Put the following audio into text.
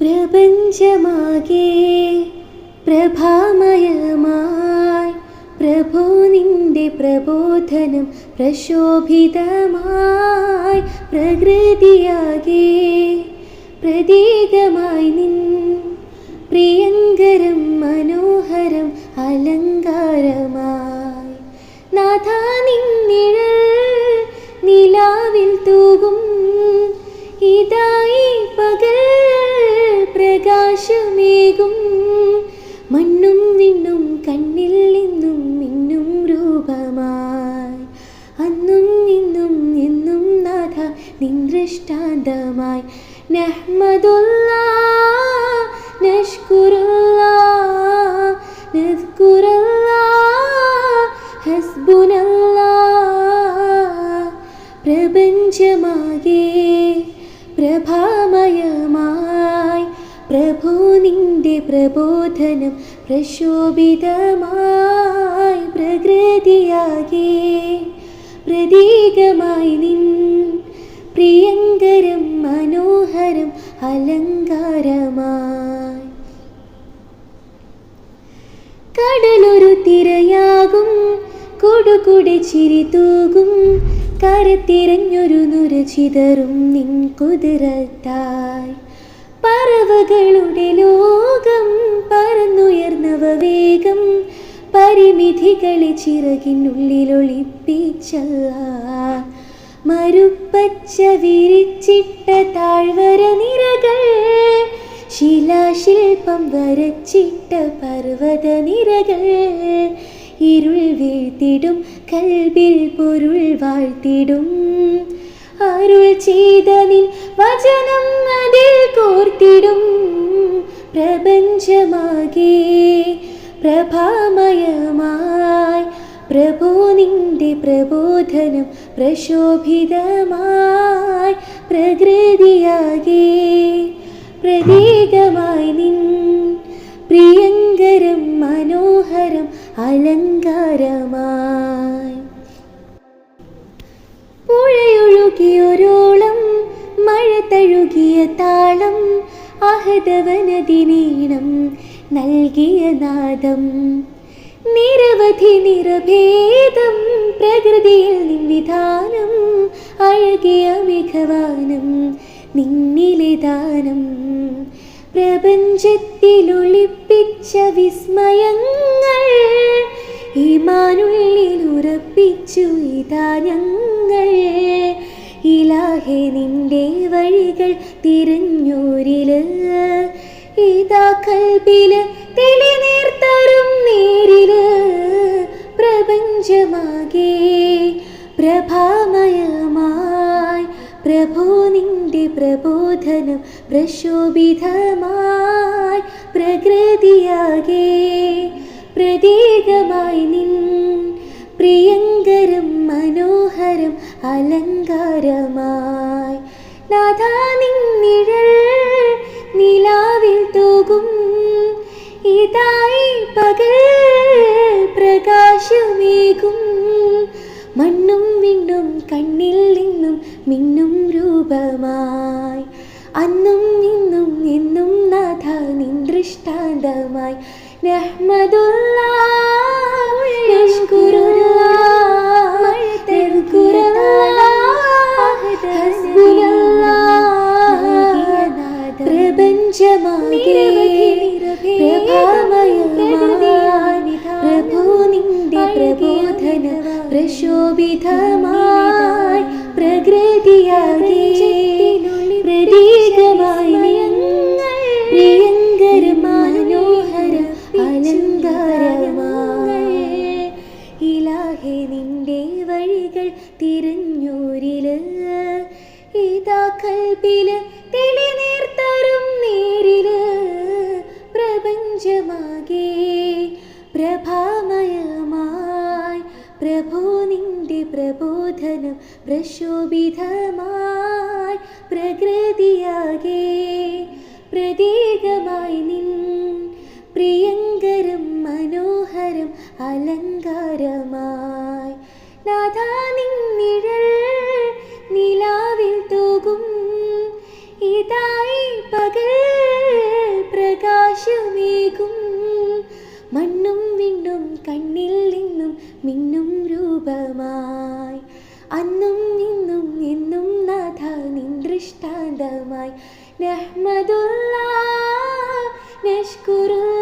പ്രപഞ്ചമാകെ പ്രഭാമയമായി പ്രഭോ നിന്റെ പ്രബോധനം പ്രശോഭിതമായി പ്രകൃതിയാകെ പ്രതീകമായി നിൻ പ്രിയങ്കരം മനോഹരം അലങ്കാരമായി. നാഥ നിന്നിഴൽ നിലാവിൽ തൂകും. പകൽ പ്രകാശമേകും മണ്ണും വിണ്ണും കണ്ണിൽ നിന്നും മിന്നും രൂപമായി. അന്നും ഇന്നും നിന്നും നാഥ നിൻ ദൃഷ്ടാന്തമായി നഹ്മദുല്ലാ നഷ്കുറുല്ലാ പ്രഭു നിന്റെ പ്രബോധനം പ്രശോഭിതമായി പ്രകൃതിയാകെ. പ്രതീകമായി നിൻ പ്രിയങ്കരം മനോഹരം അലങ്കാരമായി. കടലൊരു തിരയാകും കൊടുകുടെ ചിരി തൂകും കരത്തിരഞ്ഞൊരു നുര ചിതറും നിൻ കുതിരത്തായി. പറവകളുടെ ലോകം പറന്നുയർന്നവ വേഗം. പരിമിതികളെ ചിറകിനുള്ളിലൊളിപ്പിച്ചല്ല. മരുപ്പച്ച വിരിച്ചിട്ട താഴ്വര നിരകൾ ശിലാശില്പം വരച്ചിട്ട പർവത നിരകൾ. ഇരുൾ വീഴ്ത്തിടും കൽവിൽ പൊരുൾ വാഴ്ത്തിടും. അരുൾ ചെയ്ത നിൻ വചനം അതിൽ കോർത്തിടും. പ്രപഞ്ചമാകെ പ്രഭാമയമായി പ്രഭോ നിന്റെ പ്രബോധനം പ്രശോഭിതമായി. പ്രകൃതിയാകെ പ്രതീകമായി നിൻ പ്രിയങ്കരം മനോഹരം അലങ്കാരമായി. താളം അഹദവനദിനീണം നൽകിയ നാദം. നിരവധി നിരഭേദം പ്രകൃതിയിൽ നിവിധാനം അഴകിയ മികവാനം നിന്നിലെ ദാനം. പ്രപഞ്ചത്തിലൊളിപ്പിച്ച വിസ്മയങ്ങൾ ഈമാനുള്ളിൽ ഉറപ്പിച്ചു ഇതാ ഞങ്ങൾ. ഇലാഹെ നിന്റെ വഴികൾ തിരഞ്ഞൂരിൽ ഇതാ കൽബിൽ തെളിനീർത്തരും നേരിൽ പ്രപഞ്ചമാകെ പ്രഭാമയമായി. പ്രഭോ നിന്റെ പ്രബോധനം പ്രശോഭിതമായി. പ്രകൃതിയാകെ പ്രതീകമായി നിൻ പ്രിയങ്കരം മനോഹരം അലങ്കാരമായി. നാഥാ നിന്നിഴൽ നിലാവിൽ തൂകും. ഇതായി പകൽ പ്രകാശമേകും. മണ്ണും വിണ്ണും കണ്ണിൽ നിന്നും മിന്നും രൂപമായി. അന്നും ഇന്നും എന്നും നാഥ നിൻ ദൃഷ്ടാന്തമായി. നഹ്മദുല്ലാ പ്രബോധന പ്രശോഭിതമായി പ്രകൃതിയാകെ പ്രതീകമായി പ്രിയങ്കര മനോഹര അലങ്കാരമായി. ഇലാഹെ നിന്റെ വഴികൾ തിരഞ്ഞൂരിൽ. ഇതാ കൽബിൽ പ്രഭോ നിന്റെ പ്രബോധനം പ്രശോഭിതമായി പ്രകൃതിയാകെ പ്രതീകമായി മിന്നും രൂപമായി. അന്നും ഇന്നും എന്നും നാഥ നിൻ ദൃഷ്ടാന്തമായി. നഹ്മദുള്ള നഷ്കുറുല്ലാ